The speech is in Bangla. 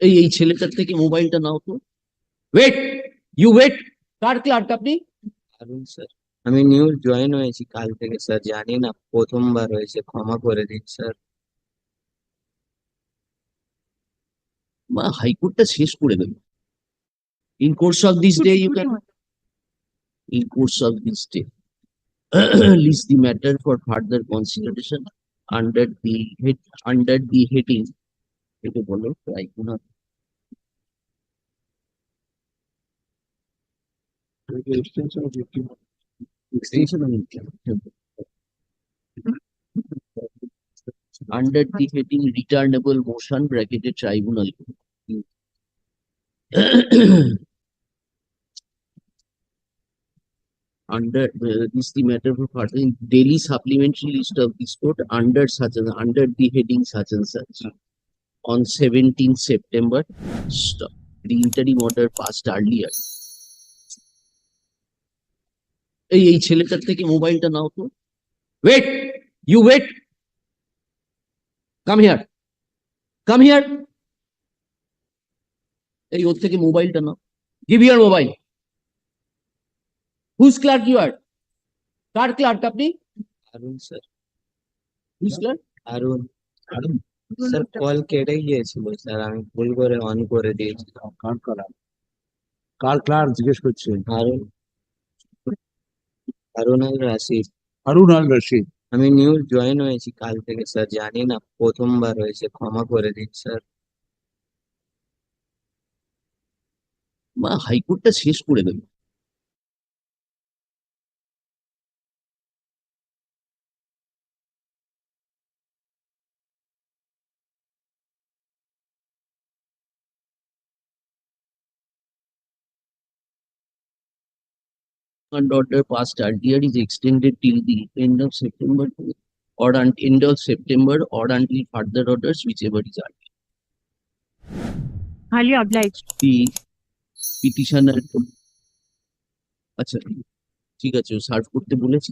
এই এই ছেলেটার থেকে মোবাইলটা নাও তো। ওয়েট ইউ ওয়েট কার ক্লার্ক আপনি? আরুন স্যার আমি নিউ জয়েন হয়েছি কাল থেকে স্যার জানি না প্রথমবার হয়েছে ক্ষমা করে দিন স্যার। মা হাইকোর্টটা শেষ করে দেবে। In course of this day you can in course of this day list the matter for further consideration under the head, under the heading. এটা বলো tribunal extension of income. Under the heading returnable motion bracketed tribunal. under uh, this the matter for further in daily supplementary list of this court under such and under the heading such and such on 17th September stop. the interim order passed earlier এই এই ছেলেটার থেকে মোবাইলটা নাও তো wait you wait come here come here এই ওর থেকে মোবাইলটা নাও give your mobile who's clerk you are car clerk আপনি Arun sir who's clerk Arun sir call কেটে গিয়েছিল স্যার আমি ভুল করে অন করে দিয়েছি। কার কালার কার। ক্লার্ক জিজ্ঞেস করছে। আরুন আরুন আল রাশিদ। হারুন আল রশিদ। আমি নিউ জয়েন হয়েছি কাল থেকে স্যার জানি না প্রথমবার হয়েছে ক্ষমা করে দিন স্যার। মা হাইকোর্টটা শেষ করে দেবে। and order passed earlier is extended till the end of September to- or un- end of September or until further orders whichever is earlier. Highly obliged. The petitioner আচ্ছা ঠিক আছে সার্ভ করতে বলেছি